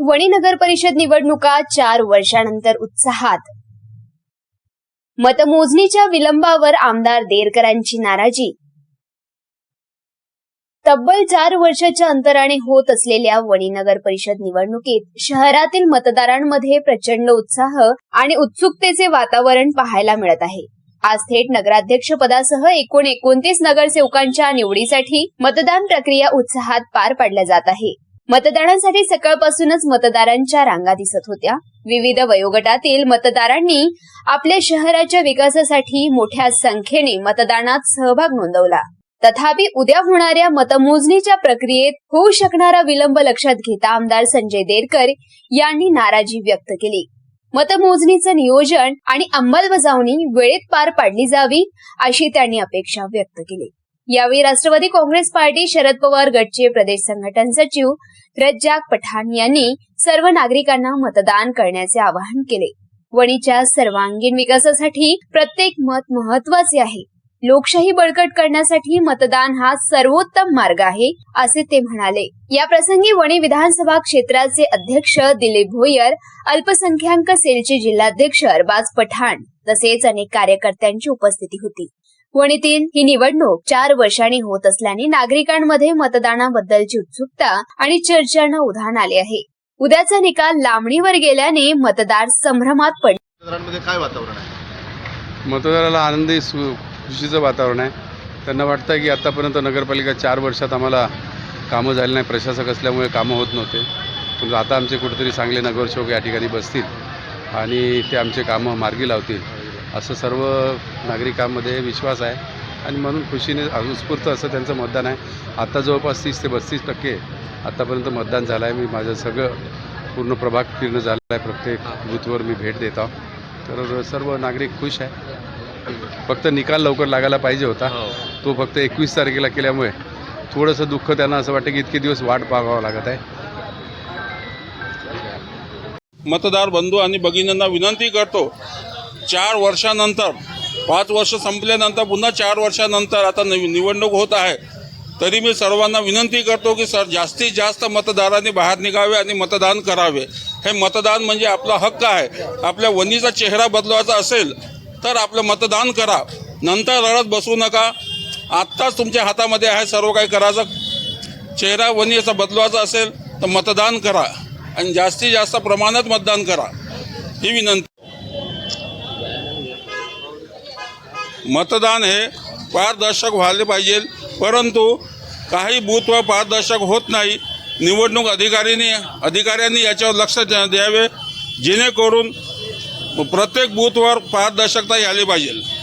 वणी नगर परिषद निवडणुका चार वर्षानंतर उत्साहात. मतमोजणीच्या विलंबावर आमदार देरकरांची नाराजी. तब्बल चार वर्षाच्या अंतराने होत असलेल्या वणी नगर परिषद निवडणुकीत शहरातील मतदारांमध्ये प्रचंड उत्साह आणि उत्सुकतेचे वातावरण पाहायला मिळत आहे. आज थेट नगराध्यक्ष पदासह एकूण एकोणतीस नगरसेवकांच्या निवडीसाठी मतदान प्रक्रिया उत्साहात पार पाडल्या जात आहे. मतदानासाठी सकाळपासूनच मतदारांच्या रांगा दिसत होत्या. विविध वयोगटातील मतदारांनी आपल्या शहराच्या विकासासाठी मोठ्या संख्येने मतदानात सहभाग नोंदवला. तथापि उद्या होणाऱ्या मतमोजणीच्या प्रक्रियेत होऊ शकणारा विलंब लक्षात घेता आमदार संजय देरकर यांनी नाराजी व्यक्त केली. मतमोजणीचं नियोजन आणि अंमलबजावणी वेळेत पार पाडली जावी अशी त्यांनी अपेक्षा व्यक्त केली. यावेळी राष्ट्रवादी काँग्रेस पार्टी शरद पवार गटचे प्रदेश संघटन सचिव रज्जाक पठाण यांनी सर्व नागरिकांना मतदान करण्याचे आवाहन केले. वणीच्या सर्वांगीण विकासासाठी प्रत्येक मत महत्त्वाचे आहे. लोकशाही बळकट करण्यासाठी मतदान हा सर्वोत्तम मार्ग आहे असे ते म्हणाले. या प्रसंगी वणी विधानसभा क्षेत्राचे अध्यक्ष दिलीप भोयर अल्पसंख्याक सेलचे जिल्हाध्यक्ष अरबाज पठाण तसेच अनेक कार्यकर्त्यांची उपस्थिती होती. वणीतील ही निवडणूक चार वर्षांनी होत असल्याने नागरिकांमध्ये मतदानाबद्दलची उत्सुकता आणि चर्चांना उधाण आले आहे. उद्याचा निकाल लांबणीवर गेल्याने मतदार संभ्रमात पडले. मतदारांमध्ये काय वातावरण आहे? मतदाराला आनंदी खुशीचं वातावरण आहे. त्यांना वाटतं की आत्तापर्यंत नगरपालिका चार वर्षात आम्हाला कामं झाली नाही. प्रशासक असल्यामुळे कामं होत नव्हते. पण आता आमचे कुठेतरी चांगले नगरसेवक या ठिकाणी बसतील आणि ते आमचे कामं मार्गी लावतील. असं सर्व नागरिकांमध्ये विश्वास आहे. आणि म्हणून खुशीने उत्स्फूर्त असं त्यांचं मतदान आहे. आता जवळपास तीस ते पस्तीस टक्के आत्तापर्यंत मतदान झालं आहे मी माझं सगळं पूर्ण प्रभाग फिरणं झालं आहे प्रत्येक बूथवर मी भेट देत आहो तर सर्व नागरिक खुश आहे. फक्त निकाल लवकर लागायला पाहिजे होता. तो फक्त एकवीस तारखेला केल्यामुळे थोडंसं दुःख त्यांना असं वाटतं की इतके दिवस वाट पाहावं लागत आहे. मतदार बंधू आणि भगिनींना विनंती करतो चार वर्षानंतर पाच वर्ष संपल्यानंतर पुन्हा चार वर्षानंतर आता नवी निवडणूक होत आहे. तरी मी सर्वांना विनंती करतो की सर जास्तीत जास्त मतदारांनी बाहेर निघावे आणि मतदान करावे. हे मतदान म्हणजे आपला हक्क आहे. आपल्या वणीचा चेहरा बदलवायचा असेल तर आपलं मतदान करा. नंतर रडत बसू नका. आत्ताच तुमच्या हातामध्ये आहे सर्व काही करायचं. चेहरा वणीचा बदलवायचा असेल तर मतदान करा. आणि जास्तीत जास्त प्रमाणात मतदान करा. ही विनंती. मतदान हे पारदर्शक व्हायला पाहिजे. परंतु काही बूथवर पारदर्शक होत नाही. निवडणूक अधिकारीनी अधिकाऱ्यांनी याच्यावर लक्ष द्या- द्यावे. जेणेकरून प्रत्येक बूथवर पारदर्शकता यायला पाहिजे.